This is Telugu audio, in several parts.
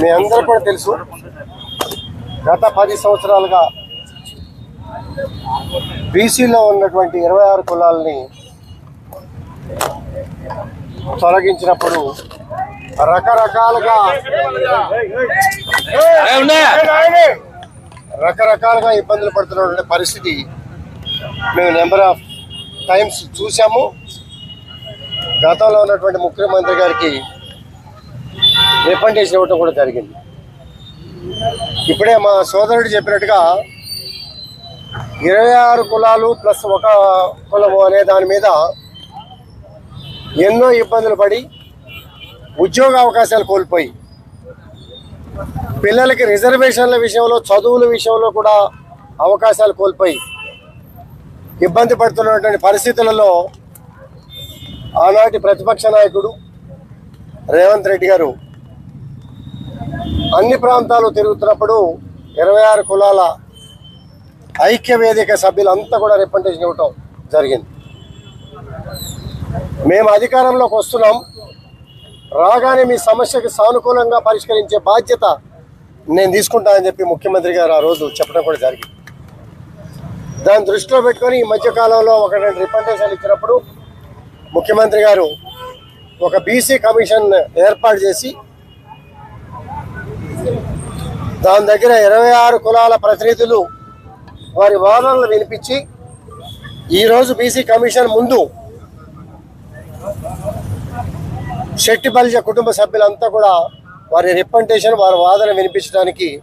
మీ అందరూ కూడా తెలుసు. గత పది సంవత్సరాలుగా బీసీలో ఉన్నటువంటి ఇరవై ఆరు కులాలని తొలగించినప్పుడు రకరకాలుగా రకరకాలుగా ఇబ్బందులు పడుతున్నటువంటి పరిస్థితి మేము నెంబర్ ఆఫ్ టైమ్స్ చూసాము గతంలో ఉన్నటువంటి ముఖ్యమంత్రి గారికి రికమెండేషన్ ఇవ్వటం కూడా జరిగింది. ఇప్పుడే మా సోదరుడు చెప్పినట్టుగా ఇరవై ఆరు కులాలు ప్లస్ ఒక కులము అనే దాని మీద ఎన్నో ఇబ్బందులు పడి ఉద్యోగ అవకాశాలు కోల్పోయి పిల్లలకి రిజర్వేషన్ల విషయంలో చదువుల విషయంలో కూడా అవకాశాలు కోల్పోయి ఇబ్బంది పడుతున్నటువంటి పరిస్థితులలో ఆనాటి ప్రతిపక్ష నాయకుడు రేవంత్ రెడ్డి గారు అన్ని ప్రాంతాలు తిరుగుతున్నప్పుడు ఇరవై ఆరు కులాల ఐక్య వేదిక సభ్యులంతా కూడా రిప్రజెంటేషన్ ఇవ్వటం జరిగింది. మేము అధికారంలోకి వస్తున్నాం. రాగానే మీ సమస్యకి సానుకూలంగా పరిష్కరించే బాధ్యత నేను తీసుకుంటానని చెప్పి ముఖ్యమంత్రి గారు ఆ రోజు చెప్పడం కూడా జరిగింది. దాన్ని దృష్టిలో పెట్టుకొని ఈ మధ్యకాలంలో ఒక రెండు రిప్రజెంటేషన్లు ఇచ్చినప్పుడు ముఖ్యమంత్రి గారు ఒక బీసీ కమిషన్ ఏర్పాటు చేసి దాని దగ్గర ఇరవై ఆరు కులాల ప్రతినిధులు వారి వాదనలు వినిపించి ఈరోజు బీసీ కమిషన్ ముందు శెట్టి బలిజ కుటుంబ సభ్యులంతా కూడా వారి రిప్రజెంటేషన్ వారి వాదన వినిపించడానికి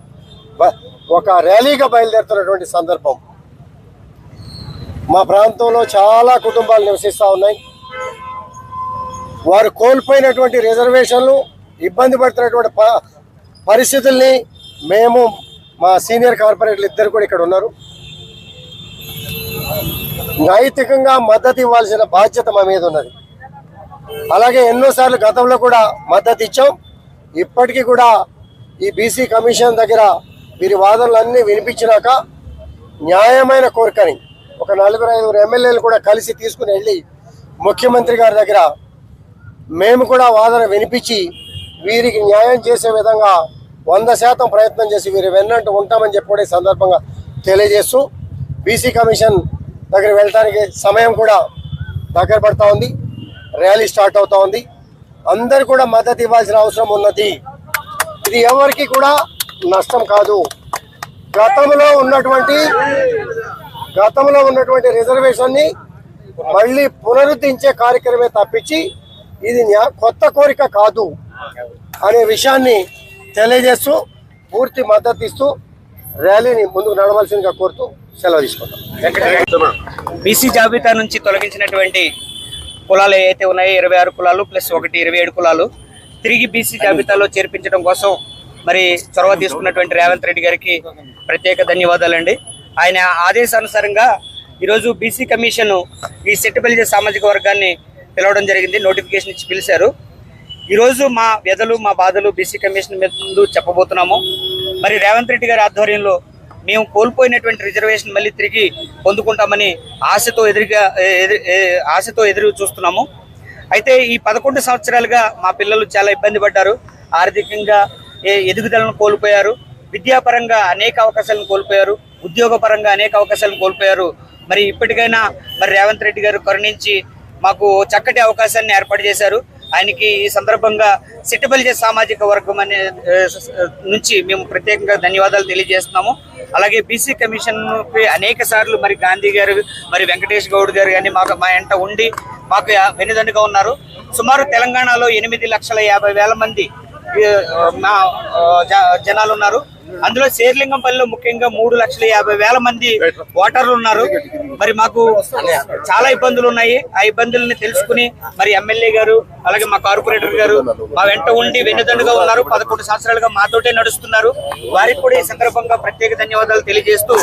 ఒక ర్యాలీగా బయలుదేరుతున్నటువంటి సందర్భం. మా ప్రాంతంలో చాలా కుటుంబాలు నివసిస్తూ ఉన్నాయి. వారు కోల్పోయినటువంటి రిజర్వేషన్లు ఇబ్బంది పడుతున్నటువంటి ప- పరిస్థితుల్ని మేము మా సీనియర్ కార్పొరేటర్లు ఇద్దరు కూడా ఇక్కడ ఉన్నారు. నైతికంగా మద్దతు ఇవ్వాల్సిన బాధ్యత మా మీద ఉన్నది. అలాగే ఎన్నోసార్లు గతంలో కూడా మద్దతు ఇచ్చాం. ఇప్పటికీ కూడా ఈ బీసీ కమిషన్ దగ్గర వీరి వాదనలన్నీ వినిపించినాక న్యాయమైన కోరికని ఒక నలుగురు ఐదుగురు ఎమ్మెల్యేలు కూడా కలిసి తీసుకుని వెళ్ళి ముఖ్యమంత్రి గారి దగ్గర మేము కూడా వాదన వినిపించి వీరికి న్యాయం చేసే విధంగా వంద శాతం ప్రయత్నం చేసి మీరు వెన్నంటూ ఉంటామని చెప్పి కూడా ఈ సందర్భంగా తెలియజేస్తూ బీసీ కమిషన్ దగ్గర వెళ్ళడానికి సమయం కూడా దగ్గర పడుతూ ఉంది. ర్యాలీ స్టార్ట్ అవుతూ ఉంది. అందరు కూడా మద్దతు ఇవ్వాల్సిన అవసరం ఉన్నది. ఇది ఎవరికి కూడా నష్టం కాదు. గతంలో ఉన్నటువంటి గతంలో ఉన్నటువంటి రిజర్వేషన్ని మళ్ళీ పునరుద్ధరించే కార్యక్రమే తప్పించి ఇది కొత్త కోరిక కాదు అనే విషయాన్ని తెలియజేస్తూ పూర్తి మద్దతు ఇస్తూ ర్యాలీని ముందుకు నడవలసిందిగా కోరుతూ సెలవు తీసుకుంటాం. బీసీ జాబితా నుంచి తొలగించినటువంటి కులాలు ఏవైతే ఉన్నాయో ఇరవై ఆరు కులాలు ప్లస్ ఒకటి ఇరవై ఏడు కులాలు తిరిగి బీసీ జాబితాలో చేర్పించడం కోసం మరి చొరవ తీసుకున్నటువంటి రేవంత్ రెడ్డి గారికి ప్రత్యేక ధన్యవాదాలండి. ఆయన ఆదేశానుసారంగా ఈరోజు బీసీ కమిషన్ ఈ సెట్టుబెల్జే సామాజిక వర్గాన్ని పిలవడం జరిగింది నోటిఫికేషన్ ఇచ్చి పిలిచారు. ఈరోజు మా వ్యధలు మా బాధలు బీసీ కమిషన్ ముందు చెప్పబోతున్నాము. మరి రేవంత్ రెడ్డి గారి ఆధ్వర్యంలో మేము కోల్పోయినటువంటి రిజర్వేషన్ మళ్ళీ తిరిగి పొందుకుంటామని ఆశతో ఎదురుగా ఆశతో ఎదురు చూస్తున్నాము. అయితే ఈ పదకొండు సంవత్సరాలుగా మా పిల్లలు చాలా ఇబ్బంది పడ్డారు. ఆర్థికంగా ఎదుగుదలను కోల్పోయారు. విద్యాపరంగా అనేక అవకాశాలను కోల్పోయారు. ఉద్యోగపరంగా అనేక అవకాశాలను కోల్పోయారు. మరి ఇప్పటికైనా మరి రేవంత్ రెడ్డి గారు కరుణించి మాకు చక్కటి అవకాశాన్ని ఏర్పాటు చేశారు. ఆయనకి ఈ సందర్భంగా సిట్టబలిజే సామాజిక వర్గం అనే నుంచి మేము ప్రత్యేకంగా ధన్యవాదాలు తెలియజేస్తున్నాము. అలాగే బీసీ కమిషన్పై అనేక సార్లు మరి గాంధీ గారు మరి వెంకటేష్ గౌడ్ గారు కానీ మాకు మా ఎంట ఉండి మాకు యా- ఉన్నారు. సుమారు తెలంగాణలో ఎనిమిది లక్షల యాభై వేల మంది మా జ- జనాలు ఉన్నారు అందులో శేర్లింగంపల్లిలో ముఖ్యంగా మూడు లక్షల యాభై వేల మంది ఓటర్లు ఉన్నారు. మరి మాకు చాలా ఇబ్బందులు ఉన్నాయి. ఆ ఇబ్బందుల్ని తెలుసుకుని మరి ఎమ్మెల్యే గారు అలాగే మా కార్పొరేటర్ గారు మా వెంట ఉండి వెన్నుదండుగా ఉన్నారు. పదకొండు సంవత్సరాలుగా మాతోటే నడుస్తున్నారు. వారికి కూడా ఈ సందర్భంగా ప్రత్యేక ధన్యవాదాలు తెలియజేస్తూ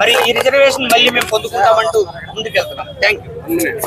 మరి ఈ రిజర్వేషన్ మళ్ళీ మేము పొందుకుంటామంటూ ముందుకెళ్తున్నాం. Thank you